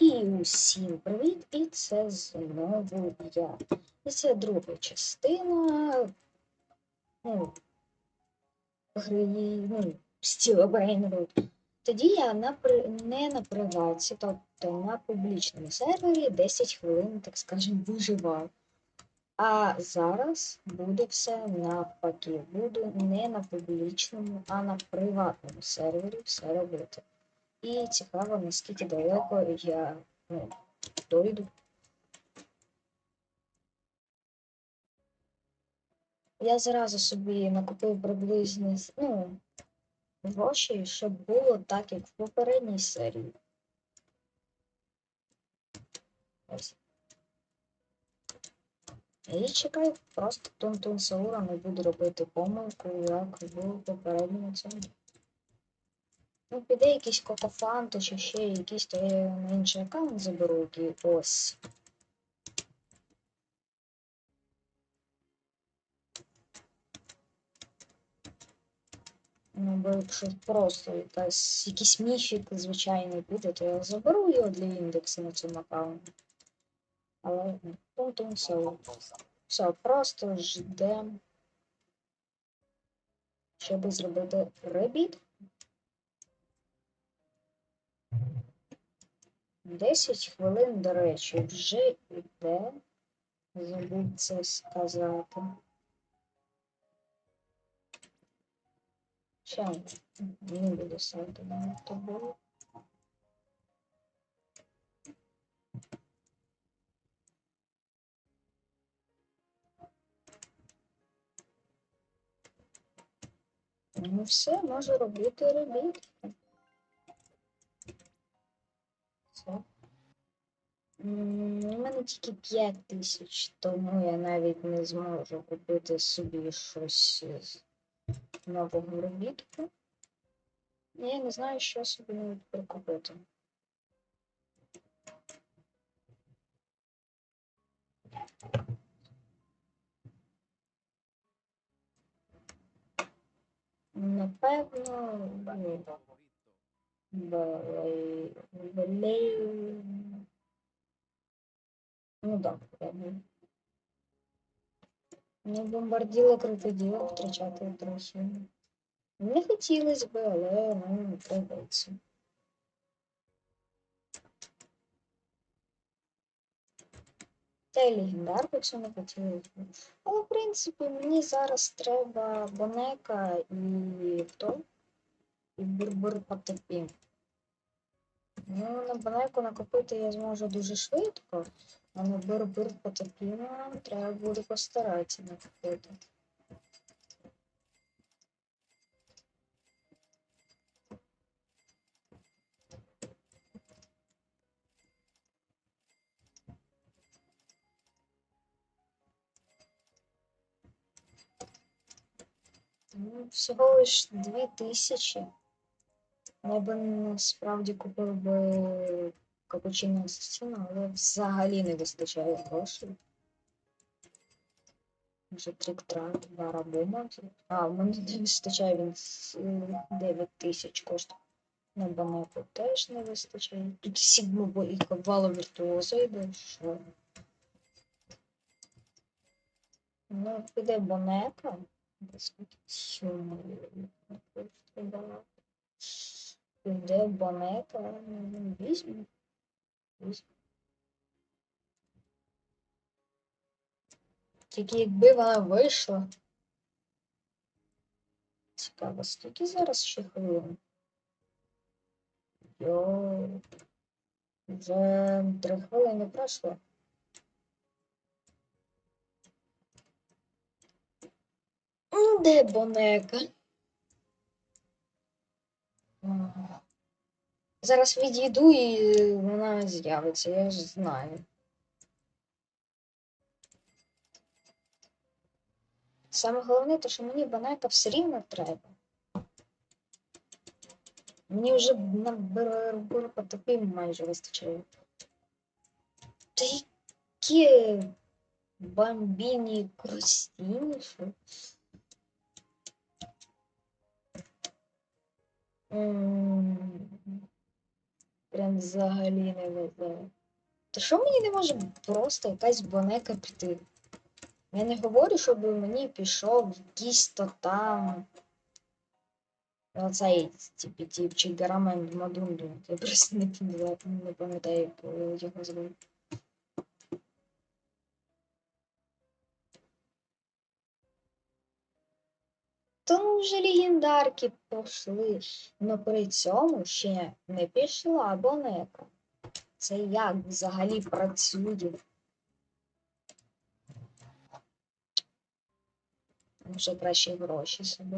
І усім привіт! І це знову я. І це друга частина ну, гри ну, Steel Brainroot. Тоді я на, не на приватці, тобто на публічному сервері 10 хвилин, так скажемо, виживав. А зараз буде все навпаки. Буду не на публічному, а на приватному сервері все робити. І цікаво, наскільки далеко я ну, дойду. Я зразу собі накупив приблизно ну, гроші, щоб було так, як в попередній серії. Ось. І чекаю, просто Тун-Тун Саура не буде робити помилку, як в попередньому цьому. Ну, піде якийсь кокофанто чи ще якийсь, то я на інший аккаунт заберу, який ось. Ну, бо якщо просто якась, якийсь міфік звичайний буде, то я заберу його для індексу на цьому аккаунті. Але ну, тун-тун все. Все, просто ждем, щоб зробити ребіт. 10 хвилин, до речі, вже йде. Забув це сказати. Ще не буду ставити на тобою. Ну все, можу робити робіт. У мене тільки 5 тисяч, тому я навіть не зможу купити собі щось з нового робітку. Я не знаю, що собі прикупити. Напевно, ну, Балей... Балей... Ну. Не бомбарділо крокодила втрачати трохи. Не хотілося б, але ну, прийдеться. Та й легендарку, якщо не б. Але, в принципі, мені зараз треба Бонека і хто? І Бурбур Потопі. Ну, на Бонеку накопити я зможу дуже швидко, а на Бурбур Потопі треба буде постаратися накопити. Ну, всього лиш дві тисячі. Я би насправді купив би капучино асасіно, але взагалі не вистачає грошей. Вже трік-трак, барабума. А, в мене не вистачає він е, 9 тисяч коштує. На банеку теж не вистачає. Тут сігма і кавало віртуоза йде, що. Ну, піде бонека. Де бонека? Ну, Візьму. Візьму. Тільки якби вона вийшла. Цікаво, скільки зараз ще хвилин? Йо. Вже три хвилини пройшло. Де бонека? Зараз відійду і вона з'явиться, я ж знаю. Саме головне, то що мені банайка все рівно треба. Мені вже на Бурпотопі майже вистачає. Та які бомбіні крустіні, що? М, Прям взагалі не везе. То що мені не може просто якась бонека піти? Я не говорю, щоб мені пішов якийсь то там. Оцей типу, чи Гарамен Мадунду. Я просто не пам'ятаю, як його звуть. Тому вже легендарки пішли, але при цьому ще не пішла бонека. Це як взагалі працює? Вже краще гроші собі.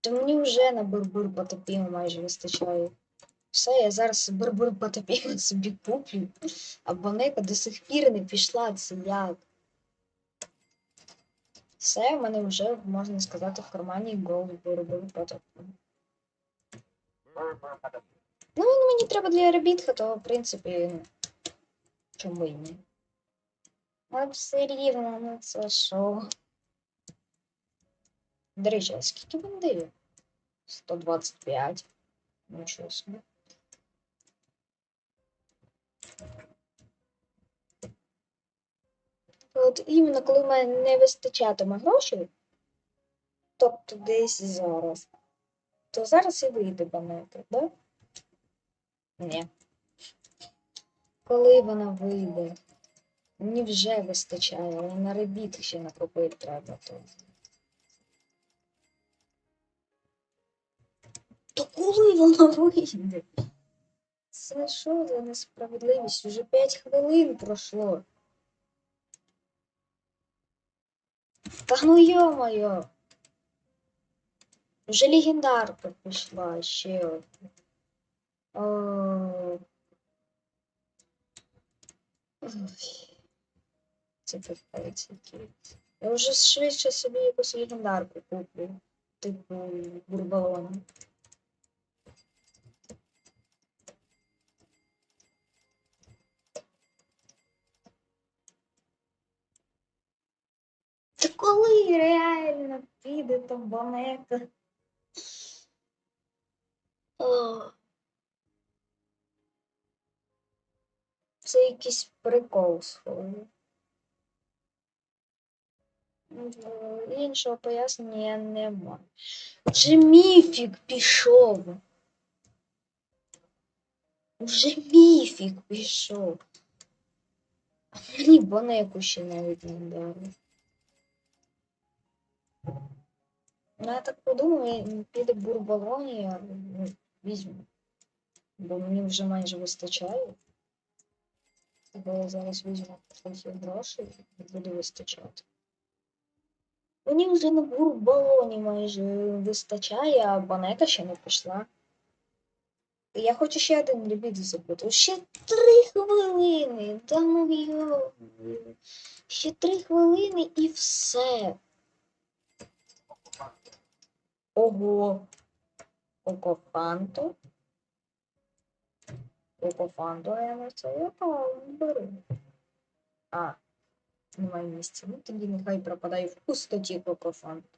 То мені вже на бурбур потопімо майже вистачає. Все, я зараз бурбур потопімо собі куплю, а бонека до сих пір не пішла, це як. Все, в мене вже, можна сказати, в кармані гол бурбур потопімо. Ну, він мені треба для робітка, то, в принципі, ну, чому і ні. А все рівно, ну це що? До речі, а скільки дає? 125. Нічого собі. От іменно коли в мене не вистачатиме грошей, тобто десь зараз, то зараз і вийде банета, да? Ні. Коли вона вийде? Мені вже вистачає, але на ребіт ще накопити треба. То. То коли вона вийде? Це що за несправедливість? Уже 5 хвилин пройшло. Та ну йо-моє. Вже легендарка пішла ще одна. Ой. Це капець який. Я вже швидше собі якусь легендарку куплю. Типу бурбалона. Та коли реально там банека? О. Це якийсь прикол схожий. Е, Іншого пояснення я не маю. Вже міфік пішов. Вже міфік пішов. Мені бонеку ще навіть не дали. Ну, я так подумаю, бурбалоні, я ну, візьму. Бо мені вже майже вистачає. Бо я зараз візьму трохи грошей буде вистачати. Мені вже на бурбалоні майже вистачає, а банета ще не пішла. Я хочу ще один ліміт забути. Ще три хвилини. Та ну. Ще три хвилини і все. Ого. Окофанто. Окофанто я на це беру. А, немає місця. Ну тоді нехай пропадає в пустоті Кокофанто.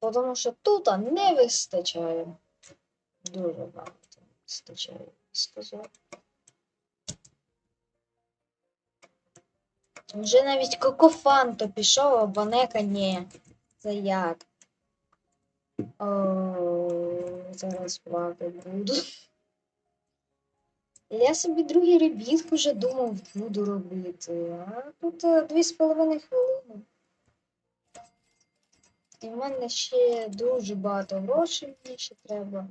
Тому що тут не вистачає. Дуже багато вистачає, сказав. Вже навіть Кокофанто пішов, а Банека ні. Це як? Зараз плакати буду. Я собі другий ребіт вже думав буду робити, а тут е, дві з половиною хвилини. І в мене ще дуже багато грошей мені ще треба.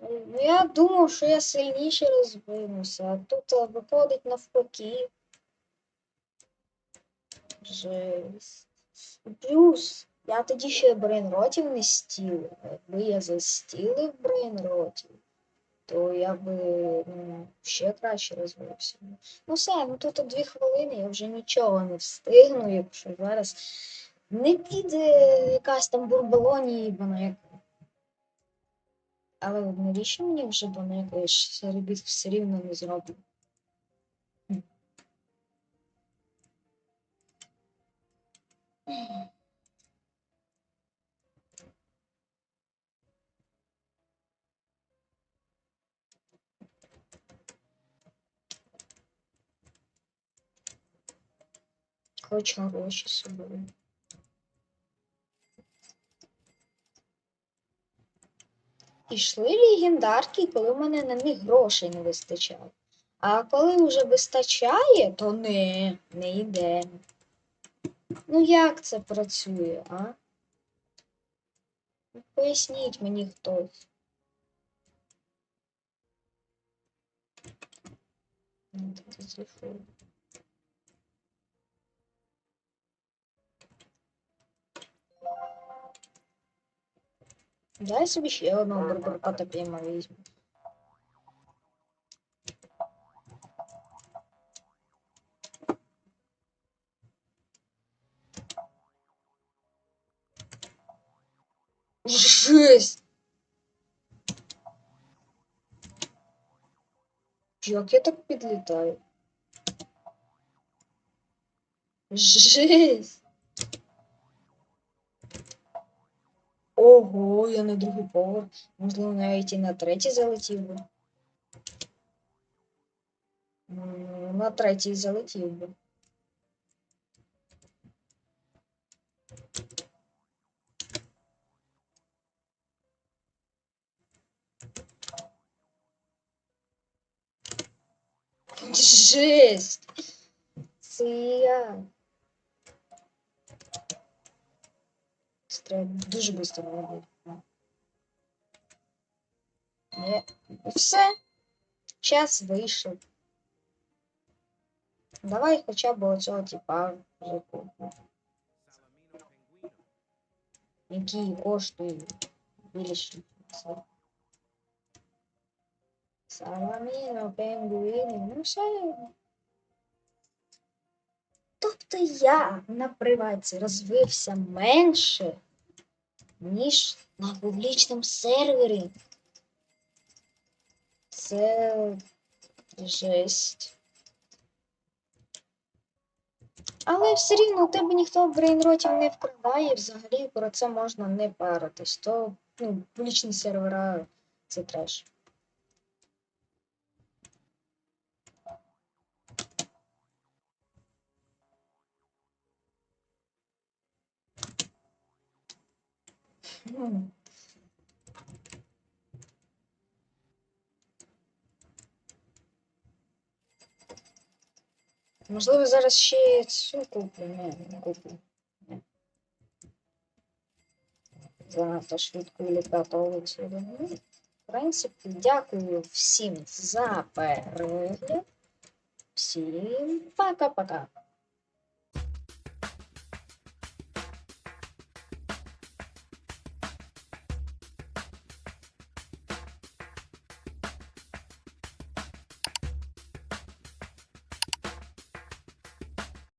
Ну, я думав, що я сильніше розвинуся, а тут е, виходить навпаки. Жесть. Плюс, я тоді ще брейнротів не стілив. Якби я застілив брейнротів, то я би ну, ще краще розвився. Ну все, ну тут дві хвилини, я вже нічого не встигну, якщо зараз не піде якась там бурбалоні і банека. Але навіщо мені вже банека, я ж серебіт все рівно не зроблю. Хоч гроші собі. Ішли легендарки, коли в мене на них грошей не вистачало. А коли вже вистачає, то не, не йде. Ну як це працює, а? Ну, Поясніть мені хтось. Це Дай собі ще одного бурбурка піма візьму. Жесть! Як я так підлітаю? Жесть! Ого, я на другий поверх. Можливо, навіть і на третій залетів би. На третій залетів би. Жесть! Це я. Треба дуже швидко робити. Все. Час вийшов. Давай хоча б оцього типа вже купимо. Який коштує більше. Саламіно, пенгуїни, ну все. Тобто я на приваті розвився менше, ніж на публічному сервері. Це жесть. Але все рівно у тебе ніхто брейнротів не вкрадає, взагалі про це можна не паритись. То ну, публічні сервера це треш. Можливо, зараз ще цю куплю. Ні, не куплю. Ні. Занадто швидко літати. Ну, в принципі, дякую всім за перегляд. Всім пока-пока.